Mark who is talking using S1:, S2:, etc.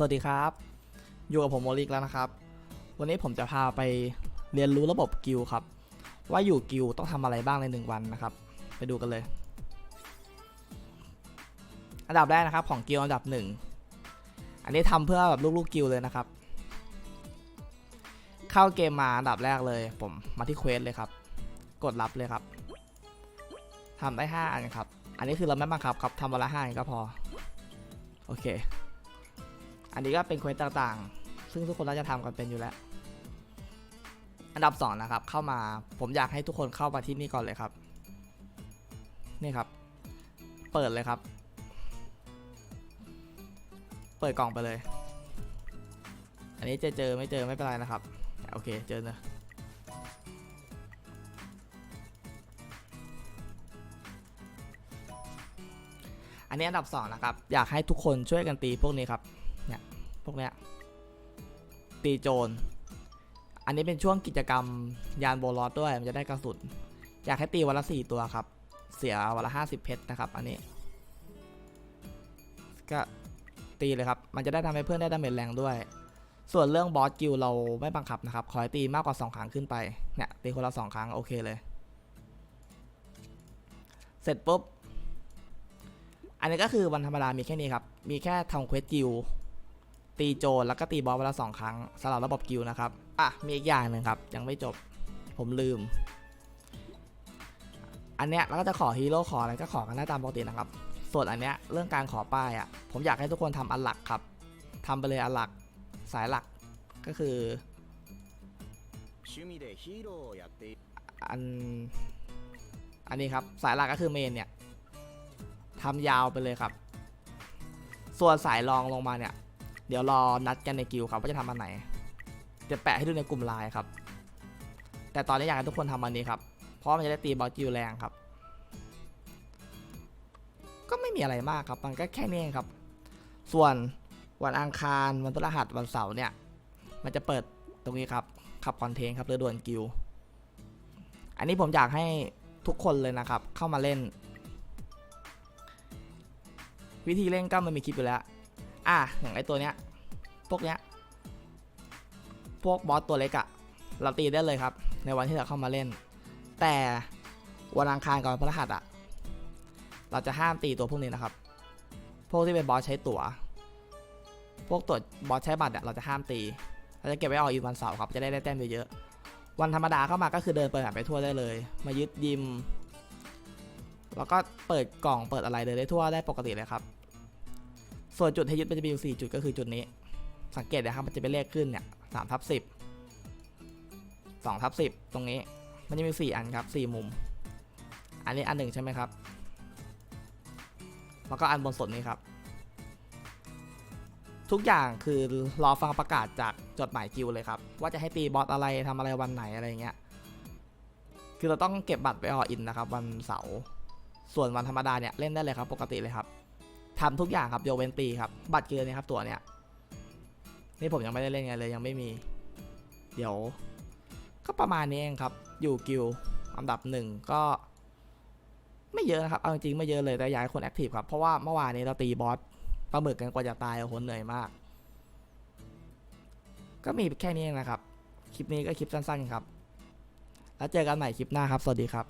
S1: สวัสดีครับ อยู่กับผมโมลิกแล้วนะครับ วันนี้ผมจะพาไปเรียนรู้ระบบกิลครับ ว่าอยู่กิลต้องทำอะไรบ้างในหนึ่งวันนะครับ ไปดูกันเลย อันดับแรกนะครับของกิลอันดับหนึ่งอันนี้ทำเพื่อแบบลูกๆกิลเลยนะครับ เข้าเกมมาอันดับแรกเลย ผมมาที่เควสเลยครับ กดรับเลยครับทำได้ห้าอันครับ อันนี้คือเราไม่บังคับครับทำวันละห้าอันก็พอ โอเค อันนี้ก็เป็นเควสต่างๆ ซึ่งทุกคนน่าจะทำกันเป็นอยู่แล้ว อันดับ2นะครับ เข้ามา ผมอยากให้ทุกคนเข้ามาที่นี่ก่อนเลยครับ นี่ครับ เปิดเลยครับ เปิดกล่องไปเลย อันนี้จะเจอไม่เจอไม่เป็นไรนะครับ โอเค เจอเนอะอันนี้อันดับ2นะครับ อยากให้ทุกคนช่วยกันตีพวกนี้ครับ เนี่ยพวกเนี้ยตีโจร อันนี้เป็นช่วงกิจกรรมยานโบลอสด้วย มันจะได้กระสุน อยากให้ตีวันละสี่ตัวครับ เสียวันละห้าสิบเพชรนะครับ อันนี้ ก็ตีเลยครับ มันจะได้ทำให้เพื่อนได้ดาเมจแรงด้วย ส่วนเรื่องบอสกิลเราไม่บังคับนะครับ ขอให้ตีมากกว่า2ครั้งขึ้นไป เนี่ยตีคนละ2ครั้งโอเคเลย เสร็จปุ๊บ อันนี้ก็คือวันธรรมดามีแค่นี้ครับ มีแค่ทำเควสกิล ตีโจนแล้วก็ตีบอสเวลาสองครั้งสำหรับระบบกิลนะครับอะมีอีกอย่างหนึ่งครับ ยังไม่จบผมลืม อันเนี้ยเราก็จะขอฮีโร่ขออะไรก็ขอกันได้ตามปกตินะครับ ส่วนอันเนี้ยเรื่องการขอป้ายอะ่ะผมอยากให้ทุกคนทำอันหลักครับ ทำไปเลยอันหลักสายหลักก็คืออันอันนี้ครับสายหลักก็คือเมนเนี่ยทำยาวไปเลยครับ ส่วนสายรองลงมาเนี่ย เดี๋ยวรอนัดกันในกิลครับว่าจะทำอันไหนจะแปะให้ดูในกลุ่มไลน์ครับ แต่ตอนนี้อยากให้ทุกคนทำอันนี้ครับ เพราะมันจะได้ตีบอสกิลแรงครับ ก็ไม่มีอะไรมากครับมันก็แค่นี้เองครับ ส่วนวันอังคารวันพฤหัสวันเสาร์เนี่ย มันจะเปิดตรงนี้ครับขับคอนเทนต์ครับเรือด่วนกิลอันนี้ผมอยากให้ทุกคนเลยนะครับ เข้ามาเล่น วิธีเล่นก็มันมีคลิปอยู่แล้ว อะอย่างไอตัวเนี้ย พวกเนี้ย พวกบอสตัวเล็กอะเราตีได้เลยครับ ในวันที่เราเข้ามาเล่น แต่วันอังคารกับวันพฤหัสอะเราจะห้ามตีตัวพวกนี้นะครับ พวกที่เป็นบอสใช้ตัว๋ว พวกตัวบอสใช้บัตรอะเราจะห้ามตี เราจะเก็บไว้ออกอีกวันเสาร์ครับ จะได้ได้แต้มเยอะๆ วันธรรมดาเข้ามาก็คือเดินเปิดหาไปทั่วได้เลย มายึดยิม แล้วก็เปิดกล่องเปิดอะไรเลยได้ทั่วได้ปกติเลยครับ ส่วนจุดให้ยึดมันจะมีอยู่สี่จุดก็คือจุดนี้ สังเกตนะครับมันจะเป็นเลขขึ้นเนี่ยสามทับสิบสองทับสิบตรงนี้ มันจะมีสี่อันครับสี่มุม อันนี้อันหนึ่งใช่ไหมครับ แล้วก็อันบนสุดนี้ครับ ทุกอย่างคือรอฟังประกาศจากจดหมายกิลด์เลยครับ ว่าจะให้ตีบอสอะไรทำอะไรวันไหนอะไรเงี้ย คือเราต้องเก็บบัตรไปอออินนะครับ วันเสาร์ ส่วนวันธรรมดาเนี่ยเล่นได้เลยครับ ปกติเลยครับ ทำทุกอย่างครับโยกเว้นตีครับ บัตรเกินเนี่ยครับตัวเนี้ยนี่ผมยังไม่ได้เล่นไงเลยยังไม่มี เดี๋ยว ก็ประมาณนี้เองครับ อยู่กิลอันดับหนึ่งก็ ไม่เยอะนะครับเอาจริงๆไม่เยอะเลยแต่อยากให้คนแอคทีฟครับ เพราะว่าเมื่อวานนี้เราตีบอสปลาหมึกกันกว่าจะตายโอ้โหเหนื่อยมาก ก็มีแค่นี้เองนะครับ คลิปนี้ก็คลิปสั้นๆครับ แล้วเจอกันใหม่คลิปหน้าครับ สวัสดีครับ